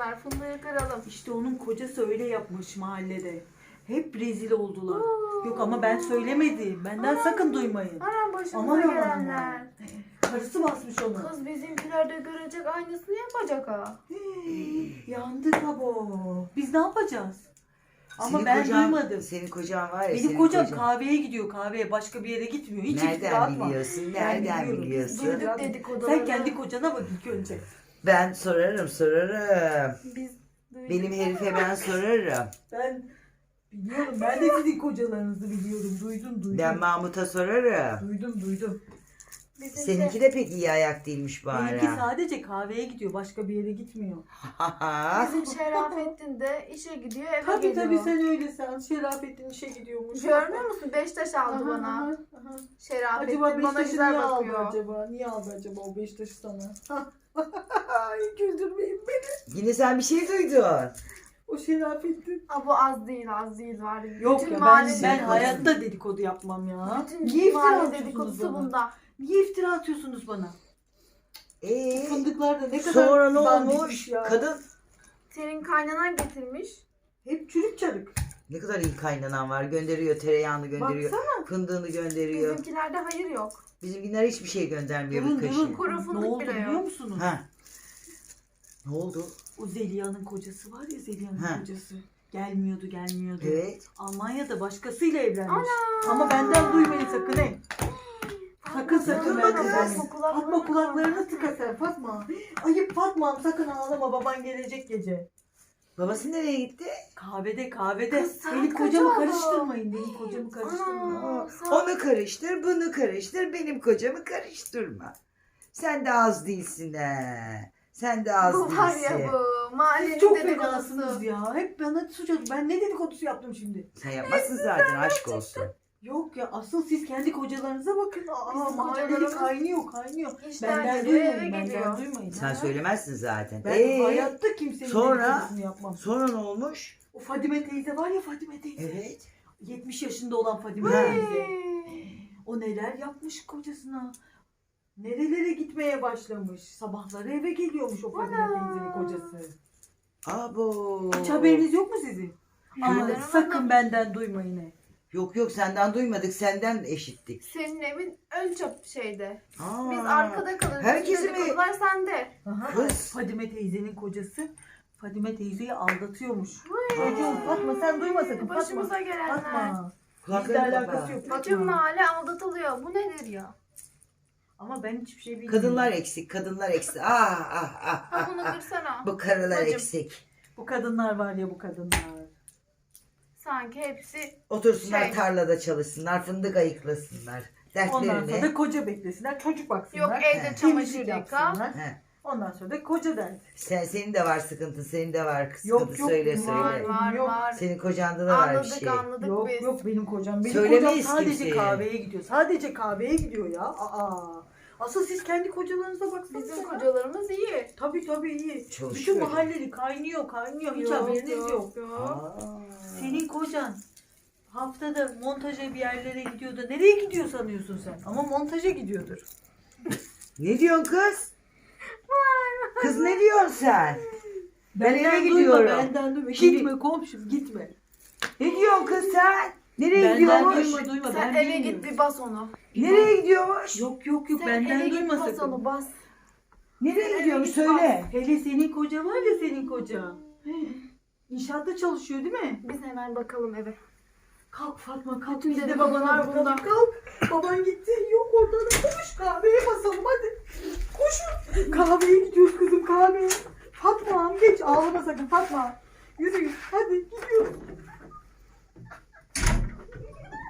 kızlar. Fındığı kıralım. İşte onun kocası öyle yapmış mahallede. Hep rezil oldular. Oo. Yok ama ben söylemedim. Benden sakın duymayın. Anam başımıza Aman aman gelenler. aman. Karısı basmış onu. Kız bizimkiler de görecek aynısını yapacak ha. Hii, Yandık abo. Biz ne yapacağız? Ama Senin ben kocan- duymadım. Senin kocan var ya Benim kocam kocan. kahveye gidiyor kahveye. Başka bir yere gitmiyor. Hiç Nereden biliyorsun? Nereden biliyorsun? Duyduk dedikoduları. Sen kendi kocana bak ilk önce. Ben sorarım sorarım. Biz duyduk. Benim herife ben sorarım. Ben biliyorum. Ben de sizin kocalarınızı biliyorum. Duydum duydum. Ben Mahmut'a sorarım. Duydum duydum. Bizim Seninki de pek iyi ayak değilmiş bu Benimki sadece kahveye gidiyor. Başka bir yere gitmiyor. Bizim Şerafettin de işe gidiyor eve Tabii geliyor. tabii sen öyle sen. Şerafettin işe gidiyormuş. Görmüyor musun? Beştaş aldı Aha, bana. aha, aha. Şerafettin Acaba bana Beşiktaş'ı güzel niye aldı bakıyor. acaba? Niye aldı acaba o Beşiktaş'ı sana? Ay güldürmeyin beni. Yine sen bir şey duydun. O Şerafettin. Ha bu az değil az değil var. Yok Bütün ya ben, mahalle ben dedikodu. hayatta dedikodu yapmam ya. Bütün Niye iftira mahalle atıyorsunuz dedikodusu bana? bunda. Niye iftira atıyorsunuz bana? Ee, Fındıklar da ne kadar sonra ne olmuş? ya. Kadın Senin kaynanan getirmiş. Hep çürük çarık. ne kadar iyi kaynanan var. Gönderiyor tereyağını gönderiyor. Baksana. Fındığını gönderiyor. Bizimkilerde hayır yok. Bizimkiler hiçbir şey göndermiyor Durun bu durun. kışın. Kuru Ne fındık oldu bile biliyor musunuz? Ha. Ne oldu? O Zeliha'nın kocası var ya Zeliha'nın Ha. kocası. Gelmiyordu gelmiyordu. Evet. Almanya'da başkasıyla evlenmiş. Ama benden duymayın sakın he. Sakın sakın benden duymayın. kulaklarını Fatma kulaklarını tıka sen Fatma. Ayıp Fatma'm sakın ağlama baban gelecek gece. Babası nereye gitti? Kahvede kahvede. Kız benim kaç kocamı karıştırmayın. Benim kocamı karıştırmayın. Aa, sen- Onu karıştır, bunu karıştır, benim kocamı karıştırma. Sen de az değilsin he. Sen de az Bu var değilsin. ya bu. Mahallenin Siz çok dedikodusu. ya. Hep bana suç atın. Ben ne dedikodusu yaptım şimdi? Sen yapmazsın zaten aşk olsun. Yok ya asıl siz kendi kocalarınıza bakın. Aa, Bizim kocalarımız- kaynıyor kaynıyor. İşten Benden geliyor, eve duymayın. Benden geliyor. duymayın. Sen Ha? söylemezsin zaten. Ben Ee, hayatta kimsenin sonra- dedikodusunu yapmam. sonra ne olmuş? O Fadime teyze var ya Fadime teyze. Evet. 70 yaşında olan Fadime Ha. teyze. O neler yapmış kocasına. Nerelere gitmeye başlamış. Sabahları eve geliyormuş o Fadime teyzenin kocası. Abo. Hiç haberiniz yok mu sizin? Ama sakın benden duymayın. he. Yok yok senden duymadık senden eşittik. Senin evin ön çap şeyde. Aa, Biz arkada kalırız. herkesi Bütün mi- dedikodular sende. Aha, Kız. Fadime teyzenin kocası Fadime teyzeyi aldatıyormuş. Çocuğum Fatma sen duyma sakın Fatma. Başımıza gelenler. Fatma. Bizle Kulaklarını alakası kapa. yok Bütün Fatma. mahalle aldatılıyor. Bu nedir ya? Ama ben hiçbir şey bilmiyorum. Kadınlar eksik, kadınlar eksik. Ah ah ah Ha ah. bunu ah. kırsana. Bu karılar Bacım. eksik. Bu kadınlar var ya bu kadınlar. Sanki hepsi Otursunlar Şey. tarlada çalışsınlar, fındık ayıklasınlar. Ondan sonra da koca beklesinler, çocuk baksınlar. yok evde çamaşır yıka. yapsınlar. He. Ondan sonra da koca der. Sen, senin de var sıkıntı, senin de var sıkıntı. Yok, yok, söyle var, söyle. Var var Yok. var. Senin kocanda da var bir Anladık şey. anladık Yok biz. yok benim kocam. Benim Söylemeyiz kocam sadece kimseye. kahveye gidiyor. Sadece kahveye gidiyor ya. Aa. Asıl siz kendi kocalarınıza baksanıza. Bizim ya. kocalarımız iyi. Tabii tabii iyi. Çalışıyor. Bütün mahalleli kaynıyor kaynıyor. Hiç haberiniz yok. Aa. Senin kocan haftada montaja bir yerlere gidiyor da nereye gidiyor sanıyorsun sen? Ama montaja gidiyordur. Ne diyorsun kız? Kız ne diyorsun sen? Ben eve Benden gidiyorum. Duyma, benden duyma. Gitme komşum gitme. Ne diyorsun kız sen? Nereye Benden gidiyormuş? duyma duyma. Sen ben eve bilmiyorum. git bir bas onu. Nereye gidiyormuş? Yok yok yok Sen eve benden git duyma bas sakın. onu bas. Nereye gidiyormuş git söyle. Hele senin koca var ya senin koca. İnşaatta çalışıyor değil mi? Biz hemen bakalım eve. Kalk Fatma kalk. Bütün Biz de babana bunda. bakalım. Kalk. Baban gitti. Yok orada da koş kahveye basalım hadi. Koşun. Kahveye gidiyoruz kızım kahveye. Fatma geç ağlama sakın Fatma. Yürü hadi gidiyoruz.